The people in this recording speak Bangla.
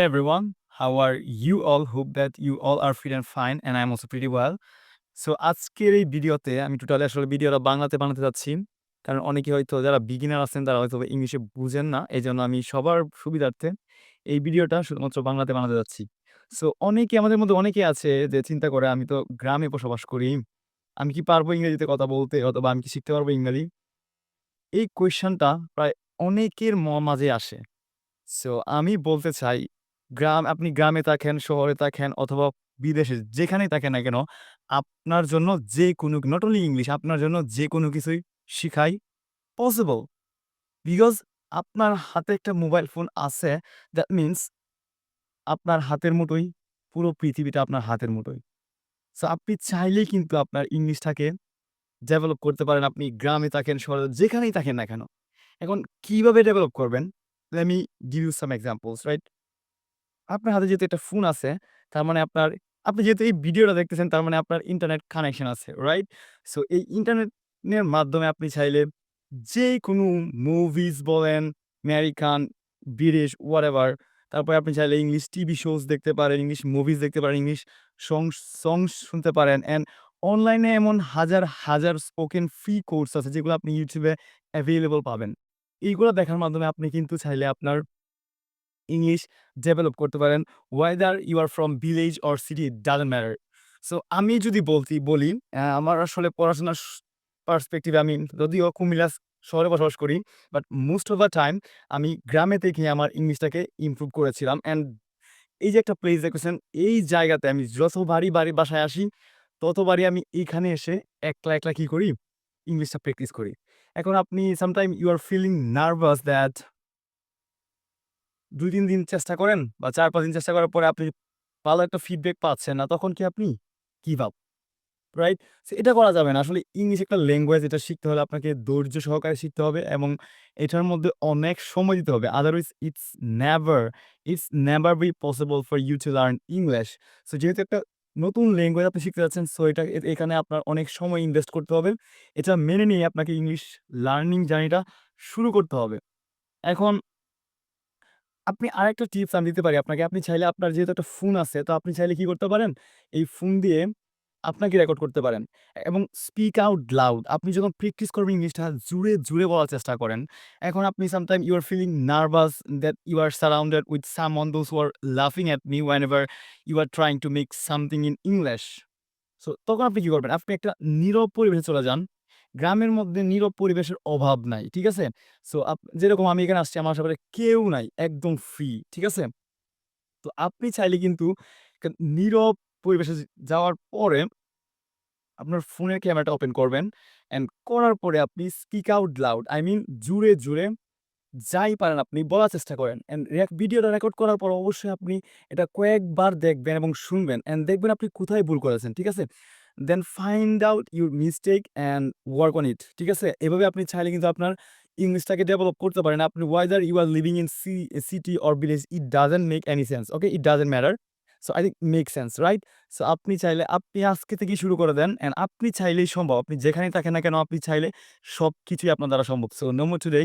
Hey everyone, how are you all? Hope that you all are fit and fine and I'm also pretty well. So আজকের এই ভিডিওতে আমি টোটালি আসলে ভিডিওটা বাংলাতে বানাতে চাচ্ছি। কারণ অনেকে হয়তো যারা বিগিনার আছেন তারা হয়তো ইংলিশে বুঝেন না। এজন্য আমি সবার সুবিধার্থে এই ভিডিওটা শুধুমাত্র বাংলাতে বানাতে যাচ্ছি। সো অনেকে আমাদের মধ্যে অনেকে আছে যে চিন্তা করে আমি তো গ্রামে বসবাস করি। আমি কি পারব ইংরেজিতে কথা বলতে অথবা আমি কি শিখতে পারব ইংরেজি? এই কোয়েশ্চেনটা প্রায় অনেকের মাঝে আসে। সো আমি বলতে চাই গ্রাম আপনি গ্রামে থাকেন, শহরে থাকেন অথবা বিদেশে যেখানেই থাকেন না কেন, আপনার জন্য যে কোনো নট অনলি ইংলিশ আপনার জন্য যে কোনো কিছুই শিখাই পসিবল। বিকজ আপনার হাতে একটা মোবাইল ফোন আছে দ্যাট মিনস আপনার হাতের মুঠোয় পুরো পৃথিবীটা আপনার হাতের মুঠোয়। সো আপনি চাইলেই কিন্তু আপনার ইংলিশটাকে ডেভেলপ করতে পারেন। আপনি গ্রামে থাকেন, শহরে যেখানেই থাকেন না কেন। এখন কীভাবে ডেভেলপ করবেন? Let me give you some examples right? আপনার হাতে যেহেতু একটা ফোন আছে, তার মানে আপনার আপনি যেহেতু এই ভিডিওটা দেখতেছেন তার মানে আপনার ইন্টারনেট কানেকশন আছে, রাইট? সো এই ইন্টারনেটের মাধ্যমে আপনি চাইলে যে কোনো মুভিজ বলেন, আমেরিকান, ব্রিটিশ, হোয়াটএভার তারপরে আপনি চাইলে ইংলিশ টিভি শোজ দেখতে পারেন, ইংলিশ মুভিজ দেখতে পারেন, ইংলিশ সংস সংস শুনতে পারেন অ্যান্ড অনলাইনে এমন হাজার, হাজার স্পোকেন ফ্রি কোর্স আছে যেগুলো আপনি ইউটিউবে এ অ্যাভেইলেবল পাবেন। এইগুলো দেখার মাধ্যমে আপনি কিন্তু চাইলে আপনার ইংলিশ ডেভেলপ করতে পারেন। Whether you are from village or city doesn't matter. So আমি যদি বলতি বলি আমার আসলে পড়াশোনার পার্সপেক্টিভ আমি যদিও কুমিল্লা শহরে বসবাস করি। But most of the time আমি গ্রামে থেকে আমার ইংলিশটাকে ইমপ্রুভ করেছিলাম। অ্যান্ড এই যে একটা প্লেস দেখতেছেন, এই জায়গাতে আমি যতবারই বাড়ি বাসায় আসি, ততবারই আমি এইখানে এসে একলা, একলা কী করি? ইংলিশটা প্র্যাকটিস করি। এখন আপনি sometime you are feeling nervous that ২-৩ দিন চেষ্টা করেন বা ৪-৫ দিন চেষ্টা করার পরে আপনি ভালো একটা ফিডব্যাক পাচ্ছেন না, তখন কি আপনি গিভ আপ, রাইট? এটা করা যাবে না। আসলে ইংলিশ একটা ল্যাঙ্গুয়েজ এটা শিখতে হলে আপনাকে ধৈর্য সহকারে শিখতে হবে এবং এটার মধ্যে অনেক সময় দিতে হবে। Otherwise it's never, it's never be possible for you to learn English. So যেহেতু একটা নতুন ল্যাঙ্গুয়েজ আপনি শিখতে যাচ্ছেন, সো এটা এখানে আপনার অনেক সময় ইনভেস্ট করতে হবে। এটা মেনে নিয়ে আপনাকে ইংলিশ লার্নিং জার্নিটা শুরু করতে হবে। এখন আপনি আরেকটা টিপস আমি দিতে পারি আপনাকে। আপনি চাইলে আপনার যেহেতু একটা ফোন আছে, তো আপনি চাইলে কি করতে পারেন? এই ফোন দিয়ে আপনাকে রেকর্ড করতে পারেন এবং স্পিক আউট লাউড। আপনি যখন প্র্যাকটিস করবেন ইংলিশটা জুড়ে জুড়ে বলার চেষ্টা করেন। এখন আপনি sometime you are feeling nervous that you are surrounded with someone those who are লাফিং at me whenever you are trying to make something in English. So তখন আপনি কি করবেন? আপনি একটা নীরব পরিবেশে চলে যান। গ্রামের মধ্যে নীরব পরিবেশের অভাব নাই। ঠিক আছে? সো আপ, যেরকম আমি এখানে আসছি, আমার আশেপাশে কেউ নাই। একদম ফ্রি। ঠিক আছে? তো আপনি চাইলে কিন্তু নীরব পরিবেশে যাওয়ার পরে আপনার ফোনের ক্যামেরাটা ওপেন করবেন অ্যান্ড করার পরে আপনি speak out loud I mean জুড়ে জুড়ে যাই পারেন আপনি বলার চেষ্টা করেন। অ্যান্ড ভিডিওটা রেকর্ড করার পর অবশ্যই আপনি এটা কয়েকবার দেখবেন এবং শুনবেন অ্যান্ড দেখবেন আপনি কোথায় ভুল করেছেন। ঠিক আছে? Then find out your mistake and work on it. ঠিক আছে? এভাবে আপনি চাইলে কিন্তু আপনার ইংলিশটাকে ডেভেলপ করতে পারেন। আপনি whether you are living in C city or village it doesn't make any sense. Okay? It doesn't matter. So I think make sense, right? So আপনি চাইলে আপনি আজকে থেকেই শুরু করে দেন অ্যান্ড আপনি চাইলেই সম্ভব। আপনি যেখানেই থাকেন না কেন আপনি চাইলে সবকিছুই আপনার দ্বারা সম্ভব। So no more today